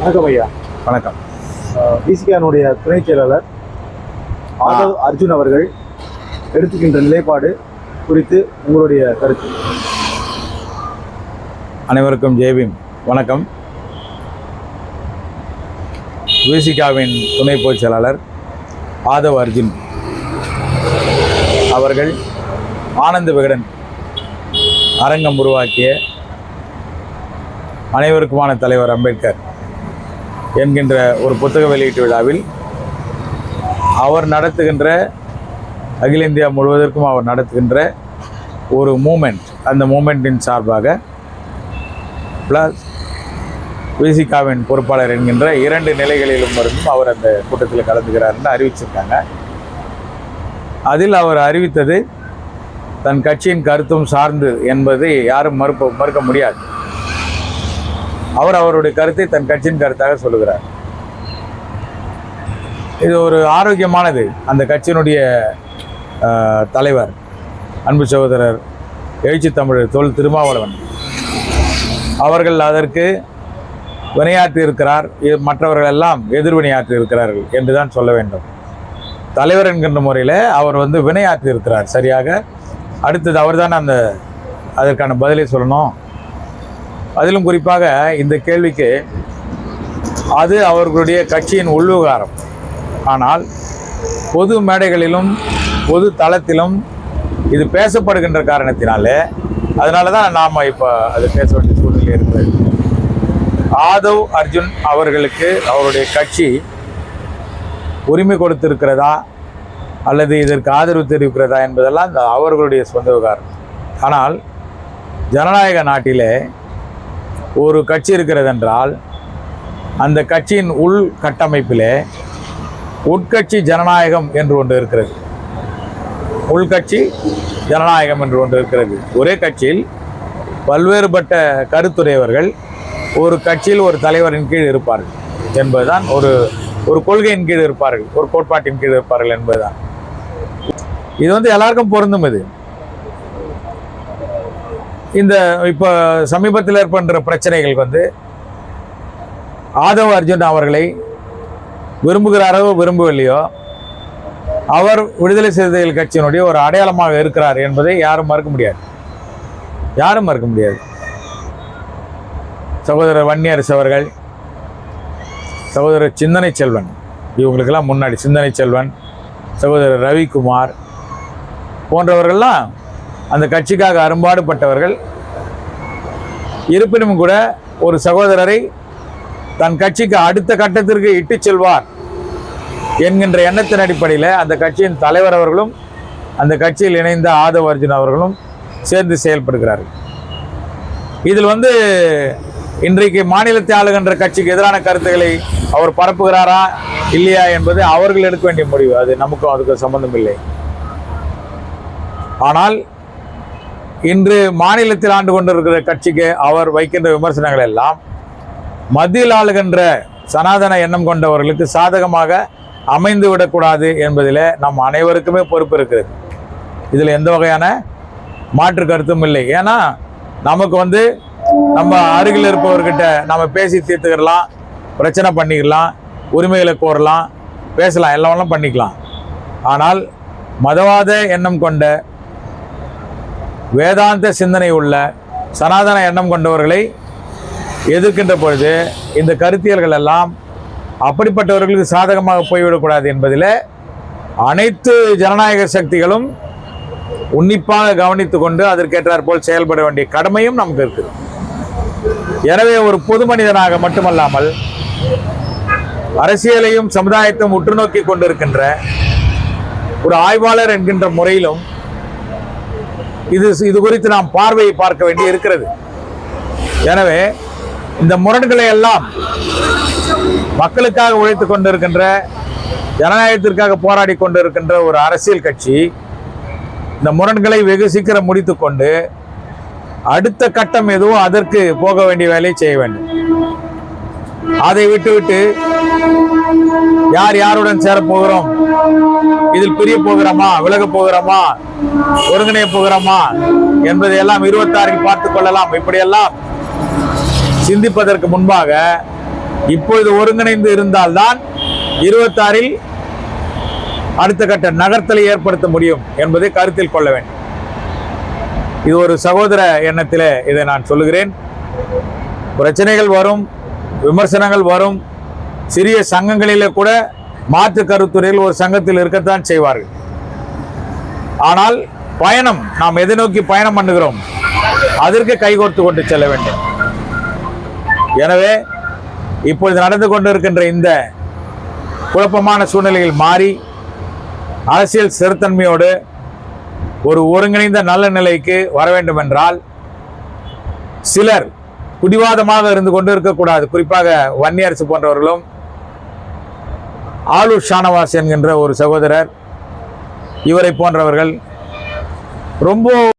வணக்கம் ஐயா. வணக்கம். பிசிகானுடைய துணைச் செயலாளர் ஆதவ் அர்ஜுன் அவர்கள் எடுத்துக்கின்ற நிலைப்பாடு குறித்து உங்களுடைய கருத்து. அனைவருக்கும் ஜெய்பீம் வணக்கம். விசிகாவின் துணை பொதுச் செயலாளர் ஆதவ் அர்ஜுன் அவர்கள் ஆனந்த விகடன் அரங்கம் உருவாக்கிய அனைவருக்குமான தலைவர் அம்பேத்கர். என்கின்ற ஒரு புத்தக வெளியீட்டு விழாவில் அவர் நடத்துகின்ற அகில இந்தியா முழுவதற்கும் அவர் நடத்துகின்ற ஒரு மூமெண்ட் அந்த மூமெண்ட்டின் சார்பாக ப்ளஸ் விசிகாவின் பொறுப்பாளர் என்கின்ற இரண்டு நிலைகளிலும் இருந்தும் அவர் அந்த கூட்டத்தில் கலந்துகிறார்னு அறிவிச்சிருக்காங்க. அதில் அவர் அறிவித்தது தன் கட்சியின் கருத்தும் சார்ந்து என்பதை யாரும் மறுப்ப மறுக்க முடியாது. அவர் அவருடைய கருத்தை தன் கட்சியின் கருத்தாக சொல்லுகிறார். இது ஒரு ஆரோக்கியமானது. அந்த கட்சியினுடைய தலைவர் அன்பு சகோதரர் எழுச்சி தமிழர் தொல் திருமாவளவன். அவர்கள் அதற்கு வினையாற்றி இருக்கிறார். மற்றவர்கள் எல்லாம் எதிர்வினையாற்றி இருக்கிறார்கள் என்று தான் சொல்ல வேண்டும். தலைவர் என்கின்ற முறையில் அவர் வந்து வினையாற்றி இருக்கிறார் சரியாக. அடுத்தது அவர் தான் அந்த அதற்கான பதிலை சொல்லணும். அதிலும் குறிப்பாக இந்த கேள்விக்கு அது அவர்களுடைய கட்சியின் உள்விவகாரம். ஆனால் பொது மேடைகளிலும் பொது தளத்திலும் இது பேசப்படுகின்ற காரணத்தினாலே அதனால தான் நாம் இப்போ அது பேச வேண்டிய சூழ்நிலை இருக்கிறது. ஆதவ் அர்ஜுன் அவர்களுக்கு அவருடைய கட்சி உரிமை கொடுத்திருக்கிறதா? அல்லது இதற்கு ஆதரவு தெரிவிக்கிறதா என்பதெல்லாம் இந்த அவர்களுடைய சொந்த விவகாரம். ஆனால் ஜனநாயக நாட்டிலே ஒரு கட்சி இருக்கிறதென்றால் அந்த கட்சியின் உள் கட்டமைப்பிலே உட்கட்சி ஜனநாயகம் என்று ஒன்று இருக்கிறது. உள்கட்சி ஜனநாயகம் என்று ஒன்று இருக்கிறது. ஒரே கட்சியில் பல்வேறுபட்ட கருத்துடையவர்கள் ஒரு கட்சியில் ஒரு தலைவரின் கீழ் இருப்பார்கள் என்பதுதான் ஒரு ஒரு கொள்கையின் கீழ் இருப்பார்கள் ஒரு கோட்பாட்டின் கீழ் இருப்பார்கள் என்பதுதான். இது வந்து எல்லாருக்கும் பொருந்தும் இது. இந்த இப்போ சமீபத்தில் ஏற்படுற பிரச்சனைகள் வந்து ஆதவ அர்ஜுன் அவர்களை விரும்புகிறாரோ விரும்பவில்லையோ அவர் விடுதலை சிறுத்தைகள் கட்சியினுடைய ஒரு அடையாளமாக இருக்கிறார் என்பதை யாரும் மறுக்க முடியாது. யாரும் மறுக்க முடியாது. சகோதரர் வன்னியரசு அவர்கள் சகோதரர் சிந்தனை செல்வன் இவங்களுக்கெல்லாம் முன்னாடி சிந்தனை செல்வன் சகோதரர் ரவிக்குமார் போன்றவர்கள்லாம் அந்த கட்சிக்காக அரும்பாடுபட்டவர்கள் இருப்பினும் கூட ஒரு சகோதரரை தன் கட்சிக்கு அடுத்த கட்டத்திற்கு இட்டுச் செல்வார் என்கின்ற எண்ணத்தின் அடிப்படையில் அந்த கட்சியின் தலைவர் அவர்களும் அந்த கட்சியில் இணைந்த ஆதவ அர்ஜுன் அவர்களும் சேர்ந்து செயல்படுகிறார்கள். இதில் வந்து இன்றைக்கு மாநிலத்தை ஆளுகின்ற கட்சிக்கு எதிரான கருத்துக்களை அவர் பரப்புகிறாரா இல்லையா என்பது அவர்கள் எடுக்க வேண்டிய முடிவு. அது நமக்கும் அதுக்கு சம்பந்தம் இல்லை. ஆனால் இன்று மாநிலத்தில் ஆண்டு கொண்டிருக்கிற கட்சிக்கு அவர் வைக்கின்ற விமர்சனங்கள் எல்லாம் மத்தியில் ஆளுகின்ற சனாதன எண்ணம் கொண்டவர்களுக்கு சாதகமாக அமைந்து விடக்கூடாது என்பதில் நம் அனைவருக்குமே பொறுப்பு இருக்கிறது. இதில் எந்த வகையான மாற்று கருத்தும் இல்லை. ஏன்னா நமக்கு வந்து நம்ம அருகில் இருப்பவர்கிட்ட நம்ம பேசி தீர்த்துக்கிடலாம் பிரச்சனை பண்ணிக்கலாம் உரிமைகளை கோரலாம் பேசலாம் எல்லாம் பண்ணிக்கலாம். ஆனால் மதவாத எண்ணம் கொண்ட வேதாந்த சிந்தனை உள்ள சனாதன எண்ணம் கொண்டவர்களை எதிர்க்கின்ற பொழுது இந்த கருத்தியல்கள் எல்லாம் அப்படிப்பட்டவர்களுக்கு சாதகமாக போய்விடக்கூடாது என்பதில் அனைத்து ஜனநாயக சக்திகளும் உன்னிப்பாக கவனித்து கொண்டு அதற்கேற்றார் போல் செயல்பட வேண்டிய கடமையும் நமக்கு இருக்குது. எனவே ஒரு பொது மனிதனாக மட்டுமல்லாமல் அரசியலையும் சமுதாயத்தையும் உற்று நோக்கி கொண்டிருக்கின்ற ஒரு ஆய்வாளர் என்கின்ற முறையிலும் இது இது குறித்து நாம் பார்வையை பார்க்க வேண்டி இருக்கிறது. எனவே இந்த முரண்களை எல்லாம் மக்களுக்காக உழைத்து கொண்டிருக்கின்ற ஜனநாயகத்திற்காக போராடி கொண்டிருக்கின்ற ஒரு அரசியல் கட்சி இந்த முரண்களை வெகு சீக்கிரம் முடித்துக்கொண்டு அடுத்த கட்டம் எதுவும் அதற்கு போக வேண்டிய வேலையை செய்ய வேண்டும். அதை விட்டுவிட்டு யார் யாருடன் சேரப் போகிறோம்? இதில் பிரிய போகிறோமா? விலக போகிறோமா? ஒருங்கிணைய போகிறோமா? என்பதை எல்லாம் இருபத்தாறில் பார்த்துக் கொள்ளலாம். இப்படியெல்லாம் சிந்திப்பதற்கு முன்பாக இப்பொழுது ஒருங்கிணைந்து இருந்தால்தான் இருபத்தாறில் அடுத்த கட்ட நகர்த்தலை ஏற்படுத்த முடியும் என்பதை கருத்தில் கொள்ள வேண்டும். இது ஒரு சகோதர எண்ணத்தில் இதை நான் சொல்லுகிறேன். பிரச்சனைகள் வரும் விமர்சனங்கள் வரும். சிறிய சங்கங்களிலே கூட மாற்று கருத்துறையில் ஒரு சங்கத்தில் இருக்கத்தான் செய்வார்கள். ஆனால் பயணம் நாம் எதை நோக்கி பயணம் பண்ணுகிறோம்? அதற்கு கைகோர்த்து கொண்டு செல்ல வேண்டும். எனவே இப்பொழுது நடந்து கொண்டிருக்கின்ற இந்த குழப்பமான சூழ்நிலையில் மாறி அரசியல் ஸ்திரத்தன்மையோடு ஒரு ஒருங்கிணைந்த நல்ல நிலைக்கு வர வேண்டும் என்றால் சிலர் குடிவாதமாக இருந்து கொண்டு இருக்கக்கூடாது. குறிப்பாக வன்னியரசு போன்றவர்களும் ஆலூர் ஷானவாஸ் என்கின்ற ஒரு சகோதரர். இவரை போன்றவர்கள் ரொம்ப